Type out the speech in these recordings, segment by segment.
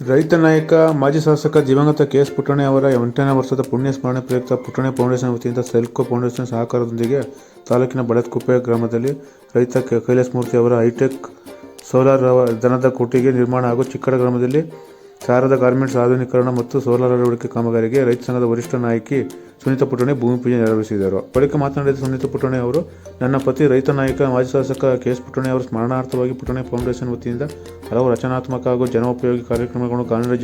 ರೈತ ನಾಯಕ, ಮಾಜಿ ಶಾಸಕ ದಿವಂಗತ ಕೆ ಎಸ್ ಪುಟ್ಟಣೆ ಅವರ ಎಂಟನೇ ವರ್ಷದ ಪುಣ್ಯ ಸ್ಮರಣೆ ಪ್ರಯುಕ್ತ ಪುಟ್ಟಣೆ ಫೌಂಡೇಶನ್ ವತಿಯಿಂದ ಸೆಲ್ಕೋ ಫೌಂಡೇಶನ್ ಸಹಕಾರದೊಂದಿಗೆ ತಾಲೂಕಿನ ಬಡತ್ಕುಪ್ಪೆ ಗ್ರಾಮದಲ್ಲಿ ರೈತ ಕೈಲಾಸ ಮೂರ್ತಿ ಅವರ ಹೈಟೆಕ್ ಸೋಲಾರ್ ದನದ ಕೊಟ್ಟಿಗೆ ನಿರ್ಮಾಣ ಹಾಗೂ ಚಿಕ್ಕಡ ಗ್ರಾಮದಲ್ಲಿ ಶಾರದಾ ಗಾರ್ಮೆಂಟ್ಸ್ ಆಧುನೀಕರಣ ಮತ್ತು ಸೋಲಾರ್ ಅಳವಡಿಕೆ ಕಾಮಗಾರಿಗೆ ರೈತ ಸಂಘದ ವರಿಷ್ಠ ನಾಯಕಿ ಸುನೀತಾ ಪುಟ್ಟಣೆ ಭೂಮಿ ಪೂಜೆ ನೆರವೇರಿಸಿದರು. ಬಳಿಕ ಮಾತನಾಡಿದ ಸುನೀತಾ ಪುಟ್ಟಣೆ ಅವರು, ನನ್ನ ಪತಿ ರೈತ ನಾಯಕ, ಮಾಜಿ ಶಾಸಕ ಕೆ ಎಸ್ ಪುಟ್ಟಣೆ ಅವರ ಸ್ಮರಣಾರ್ಥವಾಗಿ ಪುಟ್ಟಣೆ ಫೌಂಡೇಶನ್ ವತಿಯಿಂದ ಹಲವು ರಚನಾತ್ಮಕ ಹಾಗೂ ಜನೋಪಯೋಗಿ ಕಾರ್ಯಕ್ರಮಗಳನ್ನು ಗ್ರಾಮೀಣ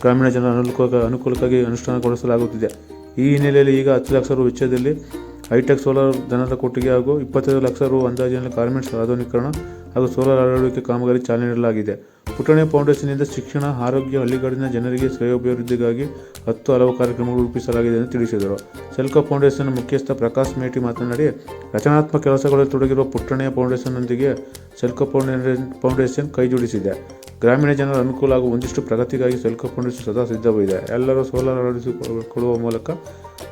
ಗ್ರಾಮೀಣ ಜನರ ಅನುಕೂಲ ಅನುಕೂಲಕ್ಕಾಗಿ ಅನುಷ್ಠಾನಗೊಳಿಸಲಾಗುತ್ತಿದೆ. ಈ ಹಿನ್ನೆಲೆಯಲ್ಲಿ ಈಗ ಹತ್ತು ಲಕ್ಷ ರು ವೆಚ್ಚದಲ್ಲಿ ಹೈಟೆಕ್ ಸೋಲಾರ್ ಧನದ ಕೊಟ್ಟಿಗೆ ಹಾಗೂ ಇಪ್ಪತ್ತೈದು ಲಕ್ಷ ರು ಅಂದಾಜಿನಲ್ಲಿ ಕಾರ್ಮೆಂಟ್ಸ್ ಆಧುನೀಕರಣ ಹಾಗೂ ಸೋಲಾರ್ ಅಳವಡಿಕೆ ಕಾಮಗಾರಿ ಚಾಲನೆ ನೀಡಲಾಗಿದೆ. ಪುಟ್ಟಣೆ ಫೌಂಡೇಶನ್ನಿಂದ ಶಿಕ್ಷಣ, ಆರೋಗ್ಯ, ಹಳ್ಳಿಗಾಡಿನ ಜನರಿಗೆ ಶ್ರೇಯೋಭಿವೃದ್ಧಿಗಾಗಿ ಹತ್ತು ಹಲವು ಕಾರ್ಯಕ್ರಮಗಳು ರೂಪಿಸಲಾಗಿದೆ ಎಂದು ತಿಳಿಸಿದರು. ಸೆಲ್ಕೋ ಫೌಂಡೇಶನ್ ಮುಖ್ಯಸ್ಥ ಪ್ರಕಾಶ್ ಮೇಟಿ ಮಾತನಾಡಿ, ರಚನಾತ್ಮಕ ಕೆಲಸಗಳಲ್ಲಿ ತೊಡಗಿರುವ ಪುಟ್ಟಣೆಯ ಫೌಂಡೇಶನ್ನೊಂದಿಗೆ ಸೆಲ್ಕೋ ಫೌಂಡೇಶನ್ ಫೌಂಡೇಶನ್ ಕೈಜೋಡಿಸಿದೆ. ಗ್ರಾಮೀಣ ಜನರ ಅನುಕೂಲ ಹಾಗೂ ಒಂದಿಷ್ಟು ಪ್ರಗತಿಗಾಗಿ ಸೆಲ್ಕೋ ಸದಾ ಸಿದ್ಧವಿದೆ. ಎಲ್ಲರೂ ಸೋಲಾರ್ ಅಳವಡಿಸಿಕೊಳ್ಳುವ ಮೂಲಕ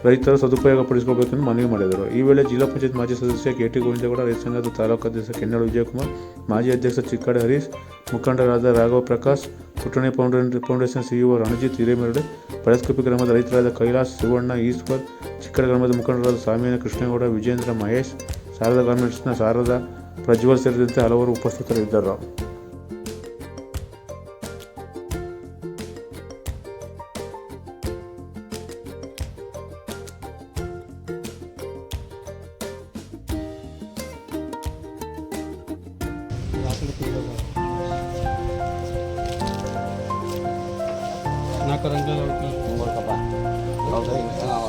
ರೈತರು ಸದುಪಯೋಗ ಪಡಿಸಿಕೊಳ್ಬೇಕೆಂದು ಮನವಿ ಮಾಡಿದರು. ಈ ವೇಳೆ ಜಿಲ್ಲಾ ಪಂಚಾಯತ್ ಮಾಜಿ ಸದಸ್ಯ ಕೆ ಟಿ ಗೋವಿಂದಗೌಡ, ರೈತ ಸಂಘದ ತಾಲೂಕು ಅಧ್ಯಕ್ಷ ಕೆನ್ನಡ ವಿಜಯಕುಮಾರ್, ಮಾಜಿ ಅಧ್ಯಕ್ಷ ಚಿಕ್ಕಡೆ ಹರೀಶ್, ಮುಖಂಡರಾದ ರಾಘವ ಪ್ರಕಾಶ್, ಪುಟ್ಟಣಿ ಫೌಂಡೇ ಫೌಂಡೇಶನ್ ಸಿಇಒ ರಣಜಿತ್ ಹಿರೇಮೆರಡೆ ಪಳಸ್ಕುಪ್ಪಿ ಗ್ರಾಮದ ರೈತರಾದ ಕೈಲಾಸ್ ಶಿವಣ್ಣ ಈಶ್ವರ್, ಚಿಕ್ಕಡ ಗ್ರಾಮದ ಮುಖಂಡರಾದ ಸ್ವಾಮಿನ ಕೃಷ್ಣೇಗೌಡ, ವಿಜೇಂದ್ರ ಮಹೇಶ್, ಶಾರದಾ ಗಾರ್ಮೆಂಟ್ಸ್ನ ಶಾರದಾ ಪ್ರಜ್ವಲ್ ಸೇರಿದಂತೆ ಹಲವರು ಉಪಸ್ಥಿತರಿದ್ದರು. Filipino na. Nakaranggal ako. Tumol ka pa. Ikaw tayo.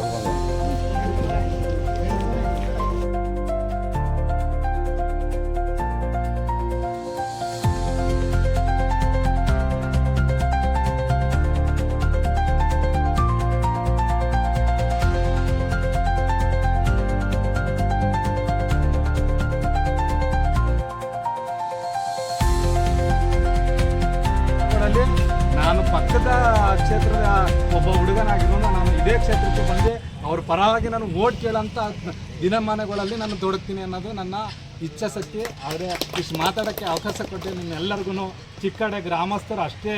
ನಾನು ಪಕ್ಕದ ಕ್ಷೇತ್ರದ ಒಬ್ಬ ಹುಡುಗನಾಗಿರೋನು, ನಾನು ಇದೇ ಕ್ಷೇತ್ರಕ್ಕೆ ಬಂದು. ಅವ್ರ ಪರವಾಗಿ ನಾನು ಓಟ್ ಕೇಳೋಂಥ ದಿನಮಾನಗಳಲ್ಲಿ ನಾನು ತೊಡಗ್ತೀನಿ ಅನ್ನೋದು ನನ್ನ ಇಚ್ಛಾಶಕ್ತಿ. ಆದರೆ ಇಷ್ಟು ಮಾತಾಡೋಕ್ಕೆ ಅವಕಾಶ ಕೊಟ್ಟು ನಿಮ್ಮೆಲ್ಲರಿಗೂ. ಚಿಕ್ಕಡೆ ಗ್ರಾಮಸ್ಥರು ಅಷ್ಟೇ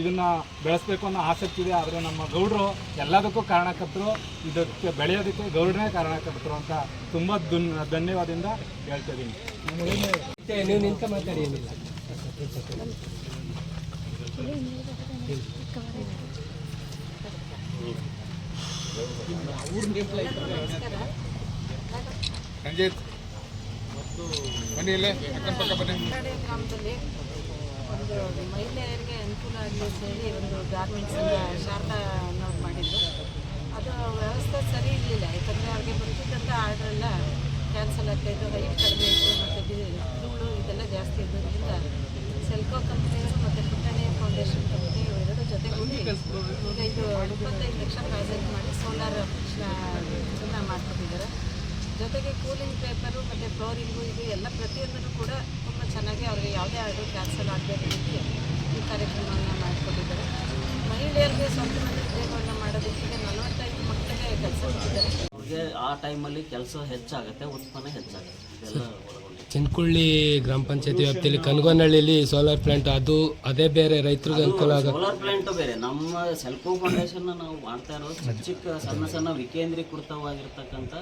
ಇದನ್ನು ಬೆಳೆಸ್ಬೇಕು ಅನ್ನೋ ಆಸಕ್ತಿ ಇದೆ. ಆದರೆ ನಮ್ಮ ಗೌಡರು ಎಲ್ಲದಕ್ಕೂ ಕಾರಣಕರ್ತರು. ಇದಕ್ಕೆ ಬೆಳೆಯೋದಕ್ಕೆ ಗೌಡ್ರನೇ ಕಾರಣಕರ್ತರು ಅಂತ ತುಂಬ ದುನ್ ಧನ್ಯವಾದದಿಂದ ಹೇಳ್ತಾ ಇದ್ದೀನಿ. ನೀವು ನಿಂತ ಮಾತಾಡಿ ಏನಿಲ್ಲ ಬನ್ನಿ ಗ್ರಾಮದಲ್ಲಿ ಒಂದು ಮಹಿಳೆಯರಿಗೆ ಅನುಕೂಲ ಆಗಲಿ ಹೇಳಿ ಒಂದು ಗಾರ್ಮೆಂಟ್ಸ್ ಶಾರದಾ ಅನ್ನೋರು ಮಾಡಿದ್ರು. ಅದು ವ್ಯವಸ್ಥೆ ಸರಿ ಇರಲಿಲ್ಲ, ಯಾಕಂದರೆ ಅವ್ರಿಗೆ ಬರ್ತಿದ್ದಂಥ ಆರ್ಡರ್ ಎಲ್ಲ ಕ್ಯಾನ್ಸಲ್ ಆಗ್ತಾಯಿತ್ತು ರೈಟ್ ಕಡಿಮೆ ಇತ್ತು, ಮತ್ತು ಧೂಳು ಇದೆಲ್ಲ ಜಾಸ್ತಿ ಇದ್ದದ್ರಿಂದ ಸೆಲ್ಕೋ ಕಂಪ್ನಿಯವರು ಮತ್ತು ಪುಟ್ಟಣಿ ಫೌಂಡೇಶನ್ ಕಂಪ್ನಿ ಎರಡು ಜೊತೆಗೂಡಿ ಈಗ ಇದು ಇಪ್ಪತ್ತೈದು ಲಕ್ಷ ಪ್ರಾಜೆಕ್ಟ್ ಮಾಡಿ ಸೋಲಾರ್ ಇದನ್ನು ಮಾಡ್ಕೊಟ್ಟಿದ್ದಾರೆ. ಜೊತೆಗೆ ಕೂಲಿಂಗ್ ಪೇಪರು ಮತ್ತು ಫ್ಲೋರಿಂಗು ಇದು ಎಲ್ಲ ಪ್ರತಿಯೊಂದನ್ನು ಕೂಡ ತುಂಬ ಚೆನ್ನಾಗಿ ಅವ್ರಿಗೆ ಯಾವುದೇ ಆರ್ಡರ್ ಕ್ಯಾನ್ಸಲ್ ಆಗಬೇಕು ಅಂತ ಈ ಕಾರ್ಯಕ್ರಮವನ್ನು ಮಾಡಿಕೊಟ್ಟಿದ್ದಾರೆ. ಮಹಿಳೆಯರಿಗೆ ಸ್ವಂತ ಉದ್ಯೋಗವನ್ನು ಮಾಡೋದಕ್ಕೆ ಈಗ ನಲವತ್ತೈದು ಮಕ್ಕಳಿಗೆ ಕೆಲಸ ಕೊಟ್ಟಿದ್ದಾರೆ. ಅವ್ರಿಗೆ ಆ ಟೈಮಲ್ಲಿ ಕೆಲಸ ಹೆಚ್ಚಾಗುತ್ತೆ, ಉತ್ಪನ್ನ ಹೆಚ್ಚಾಗುತ್ತೆ. ಇದೆಲ್ಲ ಚಿನ್ಕುಳ್ಳಿ ಗ್ರಾಮ ಪಂಚಾಯತಿ ವ್ಯಾಪ್ತಿಯಲ್ಲಿ ಕನಗನಹಳ್ಳಿಯಲ್ಲಿ ಸೋಲಾರ್ ಪ್ಲಾಂಟ್ ಅದು ಅದೇ ಬೇರೆ ರೈತರಿಗೆ ಅನುಕೂಲ ಆಗುತ್ತೆ ಸೋಲಾರ್ ಪ್ಲಾಂಟ್ ಬೇರೆ. ನಮ್ಮ ಸೆಲ್ಕೋ ಫೌಂಡೇಶನ್ ನಾವು ಮಾಡ್ತಾ ಇರೋದು ಚಿಕ್ಕ ಚಿಕ್ಕ ಸಣ್ಣ ಸಣ್ಣ ವಿಕೇಂದ್ರೀಕೃತವಾಗಿರ್ತಕ್ಕಂಥ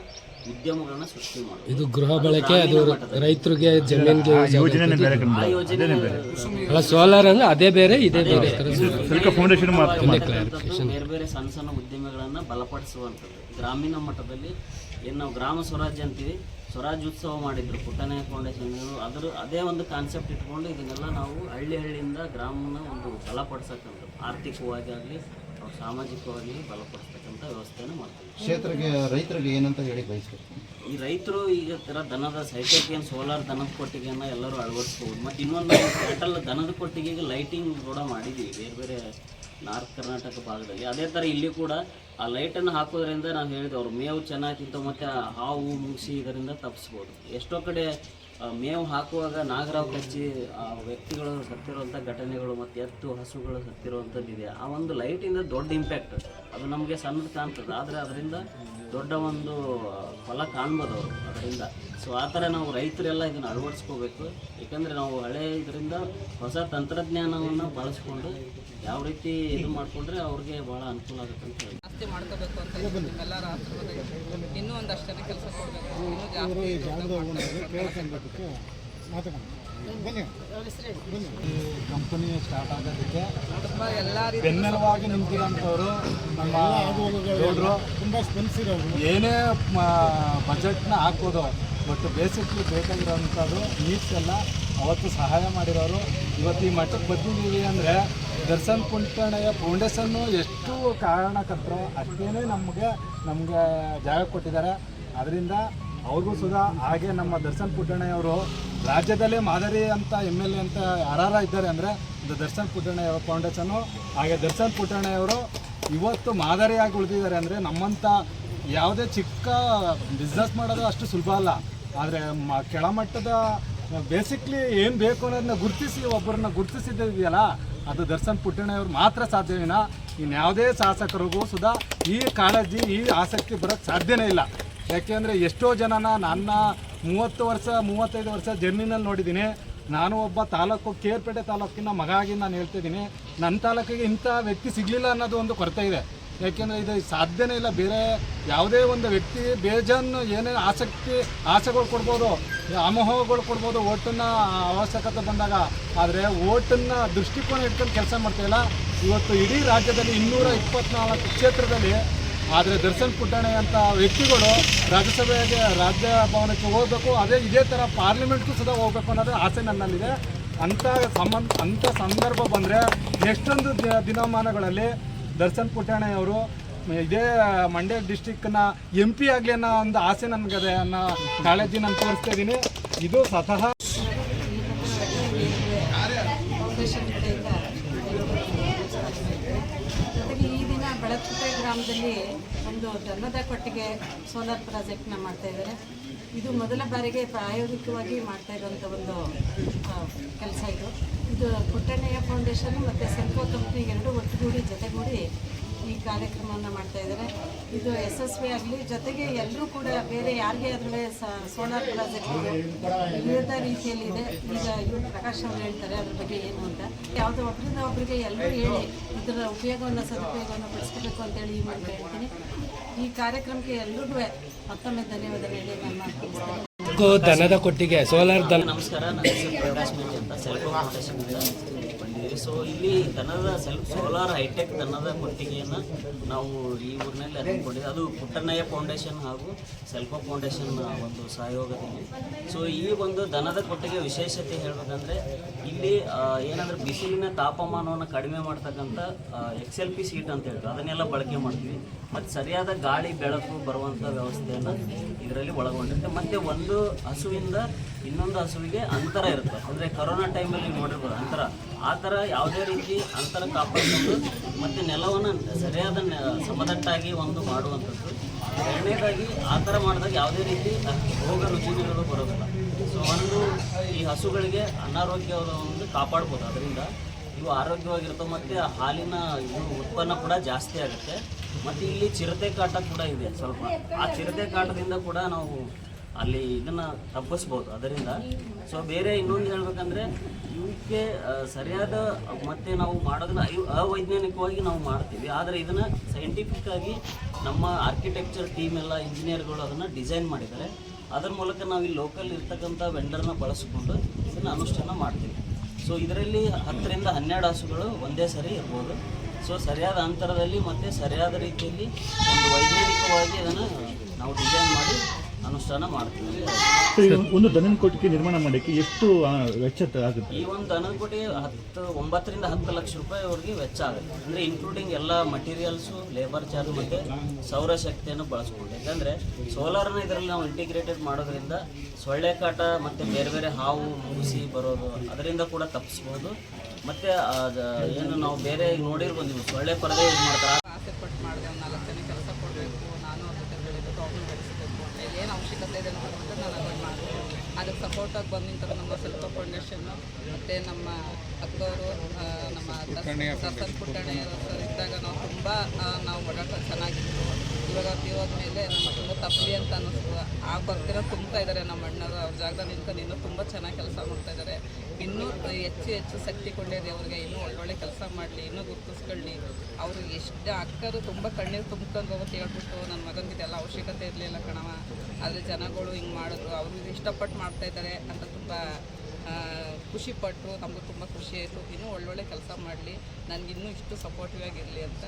ಉದ್ಯಮಗಳನ್ನ ಸೃಷ್ಟಿ ಮಾಡೋದು. ಇದು ಗೃಹ ಬಳಕೆ ಅದು ರೈತರಿಗೆ ಜಮೀನಿಗೆ. ಆ ಯೋಜನೆ ಅಲ್ಲ ಸೋಲಾರ್ ಅಂದ್ರೆ ಅದೇ ಬೇರೆ ಇದೇ ಬೇರೆ ಇರ್ತಕ್ಕಂಥ ಬೇರೆ ಬೇರೆ ಸಣ್ಣ ಸಣ್ಣ ಉದ್ಯಮಗಳನ್ನ ಬಲಪಡಿಸುವಂಥದ್ದು. ಗ್ರಾಮೀಣ ಮಟ್ಟದಲ್ಲಿ ಏನು ನಾವು ಗ್ರಾಮ ಸ್ವರಾಜ್ಯ ಅಂತೀವಿ ಸ್ವರಾಜ್ಯ ಉತ್ಸವ ಮಾಡಿದ್ರು ಪುಟ್ಟನೆ ಫೌಂಡೇಶನ್ ಅದರ ಅದೇ ಒಂದು ಕಾನ್ಸೆಪ್ಟ್ ಇಟ್ಕೊಂಡು ಇದನ್ನೆಲ್ಲ ನಾವು ಹಳ್ಳಿ ಹಳ್ಳಿಯಿಂದ ಗ್ರಾಮನ ಒಂದು ಬಲಪಡಿಸತಕ್ಕಂಥದ್ದು ಆರ್ಥಿಕವಾಗಿ ಆಗಲಿ ಸಾಮಾಜಿಕವಾಗಿ ಬಲಪಡಿಸ್ತಕ್ಕಂಥ ವ್ಯವಸ್ಥೆಯನ್ನು ಮಾಡ್ತೀವಿ. ಕ್ಷೇತ್ರಕ್ಕೆ ರೈತರಿಗೆ ಏನಂತ ಹೇಳಿ ಬಯಸ್ಬೇಕು ಈ ರೈತರು ಈಗ ಥರ ದನದ ಸೈಟಕ್ಕೆ ಏನು ಸೋಲಾರ್ ದನದ ಕೊಟ್ಟಿಗೆಯನ್ನು ಎಲ್ಲರೂ ಅಳವಡಿಸ್ಬೋದು. ಮತ್ತು ಇನ್ನೊಂದು ಕ್ಯಾಟಲ್ ದನದ ಕೊಟ್ಟಿಗೆಗೆ ಲೈಟಿಂಗ್ ಕೂಡ ಮಾಡಿದ್ದೀವಿ ಬೇರೆ ಬೇರೆ ನಾರ್ತ್ ಕರ್ನಾಟಕ ಭಾಗದಲ್ಲಿ. ಅದೇ ಥರ ಇಲ್ಲಿ ಕೂಡ ಆ ಲೈಟನ್ನು ಹಾಕೋದ್ರಿಂದ ನಾವು ಹೇಳಿದ್ವಿ ಅವ್ರು ಮೇವು ಚೆನ್ನಾಗಿ ತಿಂತಾವೆ ಮತ್ತು ಹಾವು, ಮುಗಿಸಿ ಇದರಿಂದ ತಪ್ಪಿಸ್ಬೋದು ಎಷ್ಟೋ ಕಡೆ ಮೇವು ಹಾಕುವಾಗ ನಾಗರಾವ್ ಕಚ್ಚಿ ಆ ವ್ಯಕ್ತಿಗಳು ಸತ್ತಿರುವಂಥ ಘಟನೆಗಳು ಮತ್ತು ಎತ್ತು, ಹಸುಗಳು ಸತ್ತಿರುವಂಥದ್ದು ಇದೆ ಆ ಒಂದು ಲೈಟಿಂದ ದೊಡ್ಡ ಇಂಪ್ಯಾಕ್ಟ್ ಅದು ನಮಗೆ ಸಣ್ಣ ಕಾಣ್ತದೆ. ಆದರೆ ಅದರಿಂದ ದೊಡ್ಡ ಒಂದು ಫಲ ಕಾಣ್ಬೋದು ಅವರು ಅದರಿಂದ. ಸೊ ಆ ಥರ ನಾವು ರೈತರೆಲ್ಲ ಇದನ್ನು ಅಳವಡಿಸ್ಕೋಬೇಕು. ಏಕೆಂದರೆ ನಾವು ಹಳೆ ಇದರಿಂದ ಹೊಸ ತಂತ್ರಜ್ಞಾನವನ್ನು ಬಳಸ್ಕೊಂಡು ಯಾವ ರೀತಿ ಇದು ಮಾಡಿಕೊಂಡ್ರೆ ಅವ್ರಿಗೆ ಭಾಳ ಅನುಕೂಲ ಆಗುತ್ತೆ ಅಂತ ಹೇಳಿ ಜಾಸ್ತಿ ಮಾಡ್ಕೋಬೇಕು ಅಂತ ಹೇಳಿ ನಿಮ್ಮೆಲ್ಲರ ಆಶೀರ್ವಾದ. ಇನ್ನೂ ಒಂದಷ್ಟು ಜನ ಕೆಲಸ ಕೊಡಬೇಕು. ಇನ್ನೂ ಜಾಸ್ತಿ ಕಂಪನಿ ಸ್ಟಾರ್ಟ್ ಆಗೋದಕ್ಕೆ ಬೆನ್ನೆಲುವಾಗಿ ನಿಂತಿರೋಂಥವ್ರು ನಮ್ಮ ಗೌಡ್ರು. ತುಂಬ ಸ್ಪಂದಿಸಿರೋರು ಏನೇ ಬಜೆಟ್ನ ಹಾಕೋದು ಬಟ್ ಬೇಸಿಕ್ಲಿ ಬೇಕಾಗಿರೋವಂಥದ್ದು ನೀಡ್ಸ್ ಎಲ್ಲ ಅವತ್ತು ಸಹಾಯ ಮಾಡಿರೋರು. ಇವತ್ತು ಈ ಮಟ್ಟಕ್ಕೆ ಬಂದಿದ್ದೀವಿ ಅಂದರೆ ದರ್ಶನ್ ಕುಂಟಣೆಯ ಫೌಂಡೇಶನ್ನು ಎಷ್ಟು ಕಾರಣಕರ್ತರು ಅಷ್ಟೇನೆ ನಮಗೆ ನಮಗೆ ಜಾಗ ಕೊಟ್ಟಿದ್ದಾರೆ. ಅದರಿಂದ ಅವ್ರಿಗೂ ಸುಧಾ ಹಾಗೆ ನಮ್ಮ ದರ್ಶನ್ ಪುಟ್ಟಣ್ಣಯ್ಯವರು ರಾಜ್ಯದಲ್ಲೇ ಮಾದರಿ ಅಂತ ಎಂ ಎಲ್ ಎ ಅಂತ ಯಾರಾರ ಇದ್ದಾರೆ ಅಂದರೆ ಒಂದು ದರ್ಶನ್ ಪುಟ್ಟಣ್ಣಯ್ಯ ಫೌಂಡೇಶನ್ನು ಹಾಗೆ ದರ್ಶನ್ ಪುಟ್ಟಣ್ಣಯವರು ಇವತ್ತು ಮಾದರಿಯಾಗಿ ಉಳಿದಿದ್ದಾರೆ ಅಂದರೆ ನಮ್ಮಂಥ ಯಾವುದೇ ಚಿಕ್ಕ ಬಿಸ್ನೆಸ್ ಮಾಡೋದು ಅಷ್ಟು ಸುಲಭ ಅಲ್ಲ. ಆದರೆ ಮ ಕೆಳಮಟ್ಟದ ಬೇಸಿಕ್ಲಿ ಏನು ಬೇಕು ಅನ್ನೋದನ್ನ ಗುರುತಿಸಿ, ಒಬ್ಬರನ್ನ ಗುರುತಿಸಿದ್ದಿದೆಯಲ್ಲ ಅದು ದರ್ಶನ್ ಪುಟ್ಟಣ್ಣಯ್ಯವ್ರು ಮಾತ್ರ ಸಾಧ್ಯವಿನ ಇನ್ಯಾವುದೇ ಶಾಸಕರಿಗೂ ಸುಧಾ ಈ ಕಾಳಜಿ, ಈ ಆಸಕ್ತಿ ಬರೋಕ್ಕೆ ಸಾಧ್ಯನೇ ಇಲ್ಲ. ಯಾಕೆಂದರೆ ಎಷ್ಟೋ ಜನನ ನನ್ನ ಮೂವತ್ತು ವರ್ಷ, ಮೂವತ್ತೈದು ವರ್ಷ ಜರ್ನಿನಲ್ಲಿ ನೋಡಿದ್ದೀನಿ. ನಾನು ಒಬ್ಬ ತಾಲೂಕು ಕೇರ್ಪೇಟೆ ತಾಲೂಕಿನ ಮಗ ಆಗಿ ನಾನು ಹೇಳ್ತಿದ್ದೀನಿ. ನನ್ನ ತಾಲೂಕಿಗೆ ಇಂಥ ವ್ಯಕ್ತಿ ಸಿಗಲಿಲ್ಲ ಅನ್ನೋದು ಒಂದು ಕೊರತೆ ಇದೆ. ಯಾಕೆಂದರೆ ಇದು ಸಾಧ್ಯನೇ ಇಲ್ಲ. ಬೇರೆ ಯಾವುದೇ ಒಂದು ವ್ಯಕ್ತಿ ಬೇಜಾನು ಏನೇನು ಆಸಕ್ತಿ, ಆಸೆಗಳು ಕೊಡ್ಬೋದು ಅಮೋಹಗಳು ಕೊಡ್ಬೋದು ಓಟನ್ನು ಅವಶ್ಯಕತೆ ಬಂದಾಗ. ಆದರೆ ಓಟನ್ನು ದೃಷ್ಟಿಕೋನ ಇಟ್ಕೊಂಡು ಕೆಲಸ ಮಾಡ್ತಾಯಿಲ್ಲ ಇವತ್ತು ಇಡೀ ರಾಜ್ಯದಲ್ಲಿ ಇನ್ನೂರ ಇಪ್ಪತ್ನಾಲ್ಕು ಕ್ಷೇತ್ರದಲ್ಲಿ ಆದರೆ ದರ್ಶನ್ ಪುಟ್ಟಣೆ ಅಂತ ವ್ಯಕ್ತಿಗಳು ರಾಜ್ಯಸಭೆಗೆ ರಾಜ್ಯ ಭವನಕ್ಕೆ ಹೋಗಬೇಕು, ಅದೇ ಇದೇ ಥರ ಪಾರ್ಲಿಮೆಂಟ್ಗೂ ಸದಾ ಹೋಗ್ಬೇಕು ಅನ್ನೋದು ಆಸೆ ನನ್ನಲ್ಲಿದೆ. ಅಂಥ ಸಂಬಂಧ ಅಂಥ ಸಂದರ್ಭ ಬಂದರೆ ಎಷ್ಟೊಂದು ದಿನಮಾನಗಳಲ್ಲಿ ದರ್ಶನ್ ಪುಟ್ಟಣೆಯವರು ಇದೇ ಮಂಡ್ಯ ಡಿಸ್ಟಿಕ್ನ ಎಂ ಪಿ ಆಗಲಿ ಅನ್ನೋ ಒಂದು ಆಸೆ ನನಗದೆ ಅನ್ನೋ ಕಾಳಜಿ ನಾನು ತೋರಿಸ್ತಾ ಇದ್ದೀನಿ. ಇದು ಸ್ವತಃ ಫೌಂಡೇಶನ್ ಕಡೆಯಿಂದ ಜೊತೆಗೆ ಈ ದಿನ ಬೆಳಕುಪೆ ಗ್ರಾಮದಲ್ಲಿ ಒಂದು ದನದ ಕೊಟ್ಟಿಗೆ ಸೋಲಾರ್ ಪ್ರಾಜೆಕ್ಟ್ನ ಮಾಡ್ತಾ ಇದ್ದಾರೆ. ಇದು ಮೊದಲ ಬಾರಿಗೆ ಪ್ರಾಯೋಗಿಕವಾಗಿ ಮಾಡ್ತಾ ಇರುವಂಥ ಒಂದು ಕೆಲಸ ಇದು. ಇದು ಪುಟ್ಟಣ್ಣಯ್ಯ ಫೌಂಡೇಶನ್ ಮತ್ತು ಸೆಲ್ಫೋ ಕಂಪ್ನಿ ಎರಡೂ ಒಟ್ಟುಗೂಡಿ ಜೊತೆಗೂಡಿ ಈ ಕಾರ್ಯಕ್ರಮವನ್ನು ಮಾಡ್ತಾ ಇದ್ದಾರೆ. ಇದು ಯಶಸ್ವಿ ಆಗಲಿ, ಜೊತೆಗೆ ಎಲ್ಲರೂ ಕೂಡ ಬೇರೆ ಯಾರಿಗೆ ಆದ್ರೂ ಸೋಲಾರ್ ಪ್ರಾಜೆಕ್ಟ್ ವಿವಿಧ ರೀತಿಯಲ್ಲಿ ಇದೆ. ಈಗ ಇವರು ಪ್ರಕಾಶ್ ಅವರು ಹೇಳ್ತಾರೆ, ಅದ್ರ ಬಗ್ಗೆ ಏನು ಅಂತ. ಯಾವುದೋ ಒಬ್ಬರಿಂದ ಒಬ್ಬರಿಗೆ ಎಲ್ಲರೂ ಹೇಳಿ, ಇದರ ಉಪಯೋಗವನ್ನು ಸದುಪಯೋಗವನ್ನು ಪಡಿಸ್ಕೋಬೇಕು ಅಂತೇಳಿ ಈ ಮಾಡ್ತಾ ಹೇಳ್ತೀನಿ. ಈ ಕಾರ್ಯಕ್ರಮಕ್ಕೆ ಎಲ್ಲರಿಗೂ ಮತ್ತೊಮ್ಮೆ ಧನ್ಯವಾದ ಹೇಳಿ ನನ್ನ ತಿಳಿಸ್ತೇನೆ ದನದ ಕೊಟ್ಟಿಗೆ, ಸೋಲಾರ್ ದನ. ನಮಸ್ಕಾರ, ನನ್ನ ಹೆಸರು ಪ್ರಕಾಶ್ ಅಂತ ಸೆಲ್ಫ್ ಫೌಂಡೇಶನ್ ಬಂದಿದ್ದೀವಿ. ಸೊ ಇಲ್ಲಿ ದನದ ಸೆಲ್ಫ್ ಸೋಲಾರ್ ಹೈಟೆಕ್ ದನದ ಕೊಟ್ಟಿಗೆಯನ್ನು ನಾವು ಈ ಊರಿನಲ್ಲಿ ಹಮ್ಮಿಕೊಂಡಿದ್ದೀವಿ ಅದು ಪುಟ್ಟಣ್ಣಯ್ಯ ಫೌಂಡೇಶನ್ ಹಾಗೂ ಸೆಲ್ಫೋ ಫೌಂಡೇಶನ್ ಒಂದು ಸಹಯೋಗದಲ್ಲಿ. ಸೊ ಈ ಒಂದು ದನದ ಕೊಟ್ಟಿಗೆ ವಿಶೇಷತೆ ಹೇಳಬೇಕಂದ್ರೆ, ಇಲ್ಲಿ ಏನಂದ್ರೆ ಬಿಸಿಲಿನ ತಾಪಮಾನವನ್ನು ಕಡಿಮೆ ಮಾಡ್ತಕ್ಕಂಥ ಎಕ್ಸ್ ಎಲ್ ಪಿ ಸೀಟ್ ಅಂತ ಹೇಳ್ತಾರೆ ಅದನ್ನೆಲ್ಲ ಬಳಕೆ ಮಾಡ್ತೀವಿ. ಮತ್ತು ಸರಿಯಾದ ಗಾಳಿ, ಬೆಳಕು ಬರುವಂಥ ವ್ಯವಸ್ಥೆಯನ್ನು ಇದರಲ್ಲಿ ಒಳಗೊಂಡಿರುತ್ತೆ. ಮತ್ತು ಒಂದು ಹಸುವಿಂದ ಇನ್ನೊಂದು ಹಸುವಿಗೆ ಅಂತರ ಇರುತ್ತೆ. ಅಂದರೆ ಕೊರೋನಾ ಟೈಮಲ್ಲಿ ನೋಡಿರ್ಬೋದು, ಅಂತರ. ಆ ಥರ ಯಾವುದೇ ರೀತಿ ಅಂತರ ಕಾಪಾಡಿಕೊಂಡು ಮತ್ತು ನೆಲವನ್ನು ಸರಿಯಾದ ಸಮದಟ್ಟಾಗಿ ಒಂದು ಮಾಡುವಂಥದ್ದು. ಎರಡನೇದಾಗಿ ಆ ಥರ ಮಾಡಿದಾಗ ಯಾವುದೇ ರೀತಿ ರೋಗ ರುಚಿಗಳು ಬರೋದಿಲ್ಲ. ಸೊ ಒಂದು ಈ ಹಸುಗಳಿಗೆ ಅನಾರೋಗ್ಯವನ್ನು ಕಾಪಾಡ್ಬೋದು. ಅದರಿಂದ ಇವು ಆರೋಗ್ಯವಾಗಿರ್ತವೆ ಮತ್ತು ಹಾಲಿನ ಇದು ಉತ್ಪನ್ನ ಕೂಡ ಜಾಸ್ತಿ ಆಗುತ್ತೆ. ಮತ್ತು ಇಲ್ಲಿ ಚಿರತೆ ಕಾಟ ಕೂಡ ಇದೆ ಸ್ವಲ್ಪ. ಆ ಚಿರತೆ ಕಾಟದಿಂದ ಕೂಡ ನಾವು ಅಲ್ಲಿ ಇದನ್ನು ತಪ್ಪಿಸ್ಬೋದು. ಅದರಿಂದ ಸೊ ಬೇರೆ ಇನ್ನೊಂದು ಹೇಳ್ಬೇಕಂದ್ರೆ ಇವಕ್ಕೆ ಸರಿಯಾದ ಮತ್ತೆ ನಾವು ಮಾಡೋದನ್ನ ಅವೈಜ್ಞಾನಿಕವಾಗಿ ನಾವು ಮಾಡ್ತೀವಿ. ಆದರೆ ಇದನ್ನು ಸೈಂಟಿಫಿಕ್ ಆಗಿ ನಮ್ಮ ಆರ್ಕಿಟೆಕ್ಚರ್ ಟೀಮ್ ಎಲ್ಲ ಇಂಜಿನಿಯರ್ಗಳು ಅದನ್ನು ಡಿಸೈನ್ ಮಾಡಿದ್ದಾರೆ. ಅದರ ಮೂಲಕ ನಾವು ಇಲ್ಲಿ ಲೋಕಲ್ ಇರ್ತಕ್ಕಂಥ ವೆಂಡರ್ನ ಬಳಸಿಕೊಂಡು ಇದನ್ನು ಅನುಷ್ಠಾನ ಮಾಡ್ತೀವಿ. ಸೊ ಇದರಲ್ಲಿ ಹತ್ತರಿಂದ ಹನ್ನೆರಡು ಹಸುಗಳು ಒಂದೇ ಸರಿ ಇರ್ಬೋದು. ಸೊ ಸರಿಯಾದ ಅಂತರದಲ್ಲಿ ಮತ್ತು ಸರಿಯಾದ ರೀತಿಯಲ್ಲಿ ಒಂದು ವೈಜ್ಞಾನಿಕವಾಗಿ ಅದನ್ನು ನಾವು ಡಿಸೈನ್ ಮಾಡಿ ಅನುಷ್ಠಾನ ಮಾಡ್ತೀವಿ. ಒಂದು ದನದ ಕೋಟಿಗೆ ನಿರ್ಮಾಣ ಮಾಡಕ್ಕೆ ಎಷ್ಟು ಆ, ವೆಚ್ಚ ಆಗುತ್ತೆ? ಈ ಒಂದು ದನನ ಕೋಟಿ ಹತ್ತು ಒಂಬತ್ತರಿಂದ ಹತ್ತು ಲಕ್ಷ ರೂಪಾಯಿ ಅವ್ರಿಗೆ ವೆಚ್ಚ ಆಗುತ್ತೆ. ಅಂದರೆ ಇನ್ಕ್ಲೂಡಿಂಗ್ ಎಲ್ಲ ಮಟೀರಿಯಲ್ಸು ಲೇಬರ್ ಚಾರ್ಜ್ ಮತ್ತು ಸೌರಶಕ್ತಿಯನ್ನು ಬಳಸ್ಕೊಂಡು ಯಾಕಂದರೆ ಸೋಲಾರ್ನ ಇದರಲ್ಲಿ ನಾವು ಇಂಟಿಗ್ರೇಟೆಡ್ ಮಾಡೋದ್ರಿಂದ ಸೊಳ್ಳೆ ಕಾಟ ಮತ್ತು ಬೇರೆ ಬೇರೆ ಹಾವು ಮುಗಿಸಿ ಬರೋದು ಅದರಿಂದ ಕೂಡ ತಪ್ಪಿಸ್ಬೋದು ಮತ್ತು ಏನು ನಾವು ಬೇರೆ ನೋಡಿರ್ಬೋದು ನೀವು ಸೊಳ್ಳೆ ಪರದೆ ಯೂಸ್ ಮಾಡ್ತಾರೆ ಪಟ್ಟು ಮಾಡಿದೆ ಒಂದು ನಾಲ್ಕು ಜನ ಕೆಲಸ ಕೊಡಬೇಕು ನಾನು ಅದ್ರ ಜೊತೆ ಬೆಳೀಬೇಕು ಅವ್ರನ್ನ ಬೆಳೆಸಬೇಕು ಅಂತ ಅವಶ್ಯಕತೆ ಇದೆ ನಾನು ಅದನ್ನು ಮಾಡ್ತೀನಿ. ಅದಕ್ಕೆ ಸಪೋರ್ಟಾಗಿ ಬಂದು ನಿಂತಾರೆ ನಮ್ಮ ಸ್ವಲ್ಪ ಫೌಂಡೇಶನ್ನು ಮತ್ತು ನಮ್ಮ ಅಕ್ಕವರು ನಮ್ಮ ದರ್ಶನ್ ಪುಟ್ಟಣೆ ಸರ್ ಇದ್ದಾಗ ನಾವು ತುಂಬ ನಾವು ಓಡಾಟ ಚೆನ್ನಾಗಿತ್ತು ಇವಾಗ ಮೇಲೆ ನಮ್ಮ ತುಂಬ ತಪ್ಪಲಿ ಅಂತ ಅನ್ನಿಸ್ತು. ಆ ಬರ್ತಿರೋ ತುಂಬ್ತಾ ಇದ್ದಾರೆ ನಮ್ಮ ಅಣ್ಣರು, ಅವ್ರ ಜಾಗದಲ್ಲಿ ನಿಂತ್ಕೊಂಡು ಇನ್ನೂ ತುಂಬ ಚೆನ್ನಾಗಿ ಕೆಲಸ ಮಾಡ್ತಾ ಇದ್ದಾರೆ ಇನ್ನೂ ಹೆಚ್ಚು ಹೆಚ್ಚು ಶಕ್ತಿ ಕೊಂಡಿದೆ ಅವ್ರಿಗೆ, ಇನ್ನೂ ಒಳ್ಳೊಳ್ಳೆ ಕೆಲಸ ಮಾಡಲಿ, ಇನ್ನೂ ಗುರುತಿಸ್ಕೊಳ್ಳಿ. ಅವರು ಎಷ್ಟು ಅಕ್ಕರು ತುಂಬ ಕಣ್ಣೀರು ತುಂಬ್ಕೊಂಡು ಹೋಗುತ್ತೆ ಹೇಳ್ಬಿಟ್ಟು ನನ್ನ ಮಗನಿಗೆ ಇದೆಲ್ಲ ಅವಶ್ಯಕತೆ ಇರಲಿಲ್ಲ ಕಣವ ಆದರೆ ಜನಗಳು ಹಿಂಗೆ ಮಾಡಿದ್ರು. ಅವ್ರಿಗೆ ಇಷ್ಟಪಟ್ಟು ಮಾಡ್ತಾ ಇದ್ದಾರೆ ಅಂತ ತುಂಬ ಖುಷಿಪಟ್ಟರು ನಮಗೂ ತುಂಬ ಖುಷಿ ಆಯಿತು. ಇನ್ನೂ ಒಳ್ಳೊಳ್ಳೆ ಕೆಲಸ ಮಾಡಲಿ. ನನಗಿನ್ನೂ ಇಷ್ಟು ಸಪೋರ್ಟಿವ್ ಆಗಿರಲಿ ಅಂತ